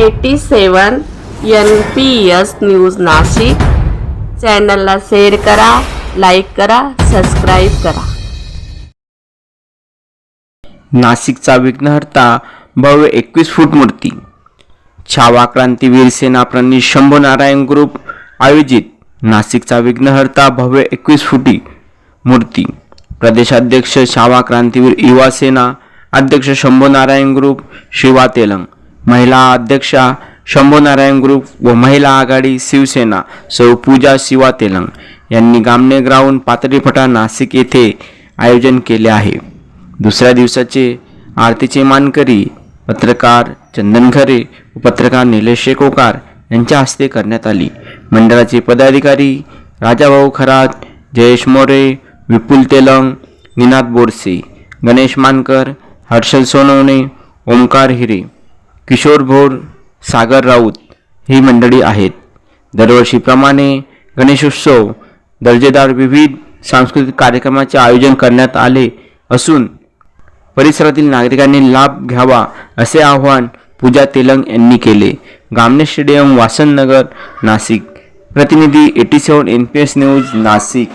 AT seven N P S news Nashik. चॅनलला share करा like करा सबस्क्राईब करा. नाशिकचा विघ्नहर्ता भव्य एकवीस फूट मूर्ती. छावा क्रांतीवीर सेना प्रणित शंभू नारायण ग्रुप आयोजित नाशिकचा विघ्नहर्ता भव्य एकवीस फुटी मूर्ती. प्रदेशाध्यक्ष छावा क्रांतीवीर युवा सेना अध्यक्ष शंभू नारायण ग्रुप शिवा तेलंग. महिला अध्यक्षा शंभूनारायण ग्रुप व महिला आघाडी शिवसेना सौ पूजा शिवा तेलंग यांनी गामने ग्राउंड पातळीफटा नाशिक येथे आयोजन केले आहे. दुसऱ्या दिवसाचे आरतीचे मानकरी पत्रकार चंदन खरे व पत्रकार निलेश शेकोकार यांच्या हस्ते करण्यात आली. मंडळाचे पदाधिकारी राजाभाऊ खरात जयेश मोरे विपुल तेलंग निनाद बोरसे गणेश मानकर हर्षल सोनवणे ओंकार हिरे किशोर भोर सागर राऊत ही मंडळी आहेत. दरवर्षीप्रमाणे गणेशोत्सव दर्जेदार विविध सांस्कृतिक कार्यक्रमाचे आयोजन करण्यात आले असून परिसरातील नागरिकांनी लाभ घ्यावा असे आवाहन पूजा तेलंग यांनी केले. गामने स्टेडियम वासननगर नाशिक. प्रतिनिधी AT seven N P S news Nashik.